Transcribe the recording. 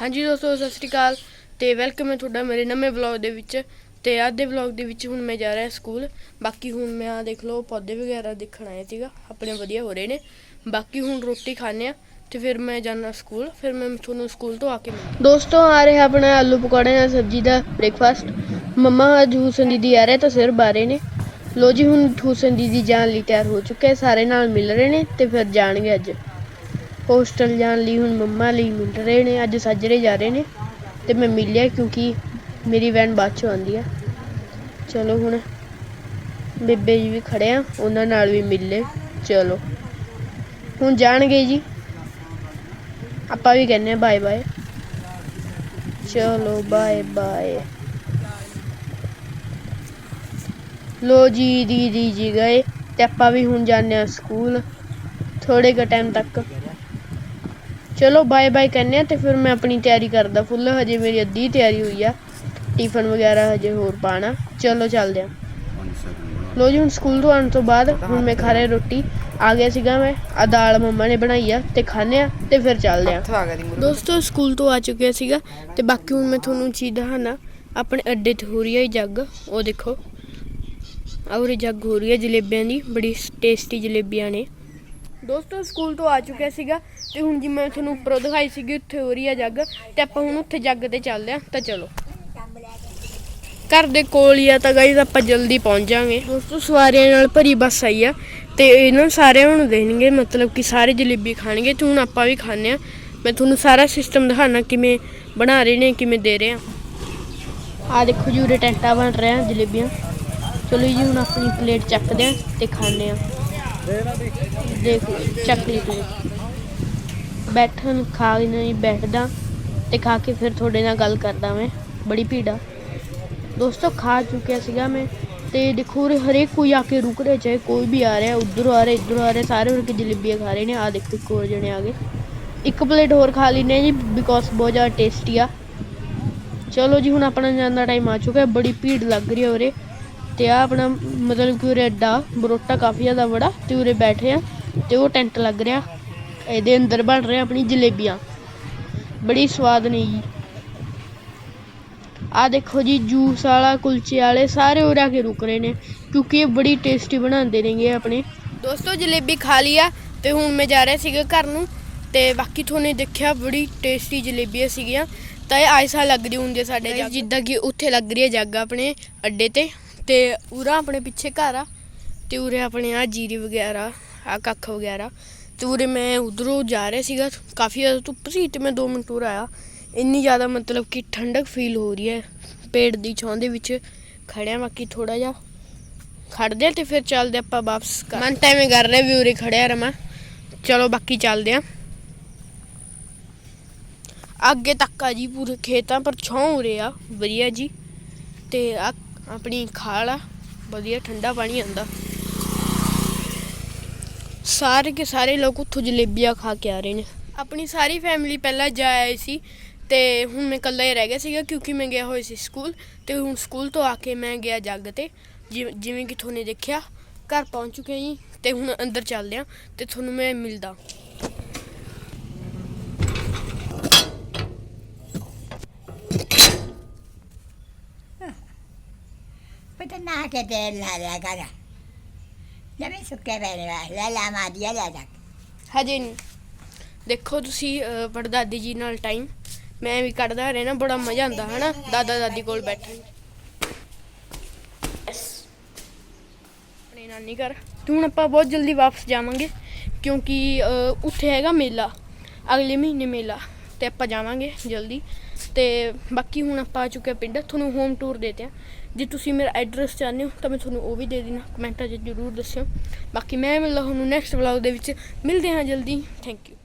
ਹਾਂਜੀ ਦੋਸਤੋ, ਸਤਿ ਸ਼੍ਰੀ ਅਕਾਲ ਤੇ ਵੈਲਕਮ ਹੈ ਤੁਹਾਡਾ ਮੇਰੇ ਨਵੇਂ ਵਲੌਗ ਦੇ ਵਿੱਚ। ਤੇ ਅੱਜ ਦੇ ਵਲੌਗ ਦੇ ਵਿੱਚ ਹੁਣ ਮੈਂ ਜਾ ਰਿਹਾ ਸਕੂਲ ਬਾਕੀ ਹੁਣ ਮੈਂ ਆ ਦੇਖ ਲਓ, ਪੌਦੇ ਵਗੈਰਾ ਦੇਖਣ ਆਇਆ ਸੀਗਾ। ਆਪਣੇ ਵਧੀਆ ਹੋ ਰਹੇ ਨੇ। ਬਾਕੀ ਹੁਣ ਰੋਟੀ ਖਾਣੇ ਆ ਤੇ ਫਿਰ ਮੈਂ ਜਾਣਾ ਸਕੂਲ ਫਿਰ ਮੈਂ ਤੁਹਾਨੂੰ ਸਕੂਲ ਤੋਂ ਆ ਕੇ ਮਿਲਦਾ ਦੋਸਤੋ, ਆ ਰਿਹਾ ਆਪਣਾ ਆਲੂ ਪਕੌੜੇ ਨਾਲ ਸਬਜ਼ੀ ਦਾ ਬ੍ਰੇਕਫਾਸਟ ਮੰਮਾ ਅੱਜ ਹੁਸਨ ਦੀਦੀ ਆ ਰਹੇ ਤਾਂ ਸਿਰ ਬਾਰੇ ਨੇ। ਲੋ ਜੀ, ਹੁਣ ਹੁਸਨ ਦੀਦੀ ਜਾਣ ਲਈ ਤਿਆਰ ਹੋ ਚੁੱਕੇ ਸਾਰੇ ਨਾਲ ਮਿਲ ਰਹੇ ਨੇ ਤੇ ਫਿਰ ਜਾਣਗੇ ਅੱਜ। ਹੋਸਟਲ ਜਾਣ ਲਈ ਹੁਣ ਮੰਮਾ ਲਈ ਮਿਲ ਰਹੇ ਨੇ, ਅੱਜ ਸਾਜਰੇ ਜਾ ਰਹੇ ਨੇ ਤੇ ਮੈਂ ਮਿਲਿਆ ਕਿਉਂਕਿ ਮੇਰੀ ਵੈਨ ਬਾਅਦ ਚ ਆਉਂਦੀ ਆ। ਚਲੋ ਹੁਣ ਬੇਬੇ ਜੀ ਵੀ ਖੜੇ ਆ, ਉਹਨਾਂ ਨਾਲ ਵੀ ਮਿਲ ਲੈ ਚਲੋ। ਹੁਣ ਜਾਣਗੇ ਜੀ। ਆਪਾਂ ਵੀ ਕਹਿੰਨੇ ਬਾਏ ਬਾਏ ਚਲੋ ਬਾਏ ਬਾਏ ਲੋ ਜੀ, ਦੀਦੀ ਜੀ ਗਏ ਤੇ ਆਪਾਂ ਵੀ ਹੁਣ ਜਾਂਦੇ ਆ ਸਕੂਲ ਥੋੜੇ ਕੁ ਟਾਈਮ ਤੱਕ। ਚਲੋ ਬਾਏ ਬਾਏ ਕਹਿੰਨੇ ਆ ਤੇ ਫਿਰ ਮੈਂ ਆਪਣੀ ਤਿਆਰੀ ਕਰਦਾ। ਫੁੱਲ ਹਜੇ ਮੇਰੀ ਅੱਧੀ ਤਿਆਰੀ ਹੋਈ ਆ। ਟਿਫਨ ਵਗੈਰਾ ਹਜੇ ਹੋਰ ਪਾਣਾ। ਚਲੋ ਚੱਲਦੇ ਆ। ਲੋ ਜੀ ਹੁਣ ਸਕੂਲ ਤੋਂ ਆਉਣ ਤੋਂ ਬਾਅਦ ਹੁਣ ਮੈਂ ਖਾ ਰਿਹਾ ਰੋਟੀ। ਆ ਗਿਆ ਸੀਗਾ ਮੈਂ। ਆ ਦਾਲ ਮੰਮਾ ਨੇ ਬਣਾਈ ਆ ਤੇ ਖਾਣੇ ਆ ਤੇ ਫਿਰ ਚੱਲਦੇ ਆ। ਦੋਸਤੋ ਸਕੂਲ ਤੋਂ ਆ ਚੁੱਕਿਆ ਸੀਗਾ ਤੇ ਬਾਕੀ ਹੁਣ ਮੈਂ ਤੁਹਾਨੂੰ ਚੀਜ਼ ਦਿਖਾਣਾ। ਆਪਣੇ ਅੱਡੇ ਤੇ ਹੋ ਰਹੀ ਹੈ ਇਹ ਜੱਗ। ਉਹ ਦੇਖੋ। ਔਰ ਜੱਗ ਹੋ ਰਹੀ ਹੈ ਜਲੇਬੀਆਂ ਦੀ। ਬੜੀ ਟੇਸਟੀ ਜਲੇਬੀਆਂ ਨੇ। ਦੋਸਤੋ, ਸਕੂਲ ਤੋਂ ਆ ਚੁੱਕਿਆ ਸੀਗਾ ਤੇ ਹੁਣ ਜਿਵੇਂ ਮੈਂ ਤੁਹਾਨੂੰ ਉੱਪਰੋਂ ਦਿਖਾਈ ਸੀਗੀ, ਉੱਥੇ ਹੋ ਰਹੀ ਆ ਜੱਗ ਤੇ ਆਪਾਂ ਹੁਣ ਉੱਥੇ ਜੱਗ ਤੇ ਚੱਲਦੇ ਆ, ਤਾਂ ਚਲੋ। ਘਰ ਦੇ ਕੋਲ ਹੀ ਆ ਤਾਂ ਗਾਈਜ਼ ਆਪਾਂ ਜਲਦੀ ਪਹੁੰਚ ਜਾਾਂਗੇ ਦੋਸਤੋ, ਸਵਾਰੀਆਂ ਨਾਲ ਭਰੀ ਬੱਸ ਆਈ ਆ ਤੇ ਇਹਨਾਂ ਸਾਰਿਆਂ ਨੂੰ ਦੇਣਗੇ, ਮਤਲਬ ਕਿ ਸਾਰੇ ਜਲੇਬੀ ਖਾਣਗੇ ਤੇ ਹੁਣ ਆਪਾਂ ਵੀ ਖਾਣੇ ਆ। ਮੈਂ ਤੁਹਾਨੂੰ ਸਾਰਾ ਸਿਸਟਮ ਦਿਖਾਣਾ ਕਿਵੇਂ ਬਣਾ ਰਹੇ ਨੇ, ਕਿਵੇਂ ਦੇ ਰਹੇ ਆ। ਆ ਦੇਖੋ ਜੀ, ਉਰੇ ਟੈਂਟਾ ਬਣ ਰਿਹਾ ਜਲੇਬੀਆਂ। ਚਲੋ ਜੀ, ਹੁਣ ਆਪਣੀ ਪਲੇਟ ਚੱਕਦੇ ਆ ਤੇ ਖਾਣੇ ਆ। ਦੇਖੋ, ਚੱਕ ਲਈ ਪਲੇਟ ਬੈਠਣ, ਖਾ ਨਹੀਂ ਬੈਠਦਾ ਤੇ ਖਾ ਕੇ ਫਿਰ ਤੁਹਾਡੇ ਨਾਲ ਗੱਲ ਕਰਦਾ ਮੈਂ, ਬੜੀ ਭੀੜ ਦੋਸਤੋ, ਖਾ ਚੁੱਕਿਆ ਸੀਗਾ ਮੈਂ ਤੇ ਦੇਖੋ ਉਰੇ ਹਰੇਕ ਕੋਈ ਆ ਕੇ ਰੁਕ ਰਿਹਾ, ਚਾਹੇ ਕੋਈ ਵੀ ਆ ਰਿਹਾ, ਉਧਰੋਂ ਆ ਰਿਹਾ, ਇਧਰੋਂ ਆ ਰਿਹਾ, ਸਾਰੇ ਹੋਰ ਕੇ ਜਲੇਬੀਆਂ ਖਾ ਰਹੇ ਨੇ ਆ ਦੇਖੋ ਇੱਕ ਹੋਰ ਜਣੇ ਆ ਗਏ। ਇੱਕ ਪਲੇਟ ਹੋਰ ਖਾ ਲੈਨੇ ਜੀ ਬਿਕੋਜ਼ ਬਹੁਤ ਜ਼ਿਆਦਾ ਟੇਸਟੀ ਆ। ਚਲੋ ਜੀ, ਹੁਣ ਆਪਣਾ ਜਾਣ ਦਾ ਟਾਈਮ ਆ ਚੁੱਕਾ ਹੈ ਬੜੀ ਭੀੜ ਲੱਗ ਰਹੀ ਹੈ ਉਰੇ। ਤੇ ਆ ਆਪਣਾ ਮਤਲਬ ਕਿ ਉਰੇ ਅੱਡਾ ਬਰੋਟਾ ਕਾਫੀ ਜ਼ਿਆਦਾ ਬੜਾ ਤੇ ਉਰੇ ਬੈਠੇ ਆ ਤੇ ਉਹ ਟੈਂਟ ਲੱਗ ਰਿਹਾ ਇਹਦੇ ਅੰਦਰ ਬਣ ਰਿਹਾ ਆਪਣੀ ਜਲੇਬੀਆਂ। ਬੜੀ ਸਵਾਦ ਨੇ ਜੀ। ਆ ਦੇਖੋ ਜੀ ਜੂਸ ਵਾਲਾ ਕੁਲਚੇ ਵਾਲੇ ਸਾਰੇ ਉਰੇ ਆ ਕੇ ਰੁਕ ਰਹੇ ਨੇ ਕਿਉਂਕਿ ਇਹ ਬੜੀ ਟੇਸਟੀ ਬਣਾਉਂਦੇ ਨੇਗੇ ਆਪਣੇ। ਦੋਸਤੋ ਜਲੇਬੀ ਖਾ ਲਿਆ ਤੇ ਹੁਣ ਮੈਂ ਜਾ ਰਿਹਾ ਸੀਗਾ ਘਰ ਨੂੰ ਤੇ ਬਾਕੀ ਤੁਹਾਨੂੰ ਦੇਖਿਆ ਬੜੀ ਟੇਸਟੀ ਜਲੇਬੀਆਂ ਸੀਗੀਆਂ। ਤਾਂ ਇਹ ਆਇਸਾ ਲੱਗਦੀ ਹੁੰਦੀ ਆ ਸਾਡੇ ਜਿੱਦਾਂ ਕਿ ਉੱਥੇ ਲੱਗ ਰਹੀ ਹੈ ਜੱਗ ਆਪਣੇ ਅੱਡੇ ਤੇ। ਤੇ ਉਰਾ ਆਪਣੇ ਪਿੱਛੇ ਘਰ ਆ ਤੇ ਉਰੇ ਆਪਣੇ ਆ ਜੀਰੀ ਵਗੈਰਾ ਆ ਕੱਖ ਵਗੈਰਾ। ਤੇ ਉਰੇ ਮੈਂ ਉਧਰੋਂ ਜਾ ਰਿਹਾ ਸੀਗਾ, ਕਾਫੀ ਜ਼ਿਆਦਾ ਧੁੱਪ ਸੀ ਤੇ ਮੈਂ 2 ਮਿੰਟ ਉਰ ਆਇਆ। ਇੰਨੀ ਜ਼ਿਆਦਾ ਮਤਲਬ ਕਿ ਠੰਡਕ ਫੀਲ ਹੋ ਰਹੀ ਹੈ ਪੇੜ ਦੀ ਛਾਂ ਦੇ ਵਿੱਚ। ਖੜਿਆ ਬਾਕੀ ਥੋੜਾ ਜਿਹਾ। ਖੜਦੇ ਆ ਤੇ ਫਿਰ ਚੱਲਦੇ ਆਪਾਂ ਵਾਪਸ ਘਰ। ਮਨ ਤਾਂ ਕਰ ਰਿਹਾ ਵੀ ਉਰੇ ਖੜਿਆ ਰਮਾ ਚਲੋ ਬਾਕੀ ਚੱਲਦੇ ਆ। ਅੱਗੇ ਤੱਕ ਆ ਜੀ ਪੂਰੇ ਖੇਤਾਂ, ਪਰ ਛਾਂ ਉਰੇ ਆ। ਵਧੀਆ ਜੀ। ਤੇ ਆ ਆਪਣੀ ਖਾਲ ਆ, ਵਧੀਆ ਠੰਡਾ ਪਾਣੀ ਆਂਦਾ ਸਾਰੇ ਕੇ ਸਾਰੇ ਲੋਕ ਉੱਥੋਂ ਜਲੇਬੀਆਂ ਖਾ ਕੇ ਆ ਰਹੇ ਨੇ। ਆਪਣੀ ਸਾਰੀ ਫੈਮਿਲੀ ਪਹਿਲਾਂ ਜਾ ਆਈ ਸੀ ਤੇ ਹੁਣ ਮੈਂ ਇਕੱਲਾ ਹੀ ਰਹਿ ਗਿਆ ਸੀਗਾ ਕਿਉਂਕਿ ਮੈਂ ਗਿਆ ਹੋਇਆ ਸੀ ਸਕੂਲ ਤੇ ਹੁਣ ਸਕੂਲ ਤੋਂ ਆ ਕੇ ਮੈਂ ਗਿਆ ਜੱਗ ਤੇ ਜਿਵੇਂ ਜਿਵੇਂ ਕਿ ਤੁਹਾਨੂੰ ਦੇਖਿਆ, ਘਰ ਪਹੁੰਚ ਚੁੱਕੇ ਹਾਂ ਜੀ ਤੇ ਹੁਣ ਅੰਦਰ ਚੱਲਦੇ ਆ ਤੇ ਤੁਹਾਨੂੰ ਮੈਂ ਮਿਲਦਾ। ਪੁੱਤ ਨਾ ਕੇ ਤੇਲ ਲਾ ਲਿਆ ਕਰ ਜਮੇ ਸੁੱਕੇ ਪੈਣੇ ਵਾ ਲੈ ਲਾ ਮਾਦੀਆ ਲੈ ਜਾ ਹਜੇ ਨਹੀਂ। ਦੇਖੋ ਤੁਸੀਂ ਅਹ, ਪੜਦਾਦੀ ਜੀ ਨਾਲ ਟਾਈਮ ਮੈਂ ਵੀ ਕੱਢਦਾ ਰਹਿਣਾ ਬੜਾ ਮਜ਼ਾ ਆਉਂਦਾ ਹਨਾ? ਦਾਦਾ ਦਾਦੀ ਕੋਲ ਬੈਠਣ ਆਪਣੇ ਨਾਨੀ ਘਰ ਤੇ ਹੁਣ ਆਪਾਂ ਬਹੁਤ ਜਲਦੀ ਵਾਪਸ ਜਾਵਾਂਗੇ ਕਿਉਂਕਿ ਅਹ, ਉੱਥੇ ਹੈਗਾ ਮੇਲਾ ਅਗਲੇ ਮਹੀਨੇ ਮੇਲਾ। ਤੇ ਆਪਾਂ ਜਾਵਾਂਗੇ ਜਲਦੀ। ਤੇ ਬਾਕੀ ਹੁਣ ਆਪਾਂ ਆ ਚੁੱਕੇ ਹਾਂ ਪਿੰਡ। ਤੁਹਾਨੂੰ ਹੋਮ ਟੂਰ ਦੇਤੇ ਆ। ਜੇ ਤੁਸੀਂ ਮੇਰਾ ਐਡਰੈਸ ਚਾਹੁੰਦੇ ਹੋ, ਤਾਂ ਮੈਂ ਤੁਹਾਨੂੰ ਉਹ ਵੀ ਦੇ ਦੇਣਾ ਕਮੈਂਟਾਂ 'ਚ ਜ਼ਰੂਰ ਦੱਸਿਓ। ਬਾਕੀ ਮੈਂ ਮਿਲਦਾ ਤੁਹਾਨੂੰ ਨੈਕਸਟ ਵਲੌਗ ਦੇ ਵਿੱਚ। ਮਿਲਦੇ ਹਾਂ ਜਲਦੀ। Thank you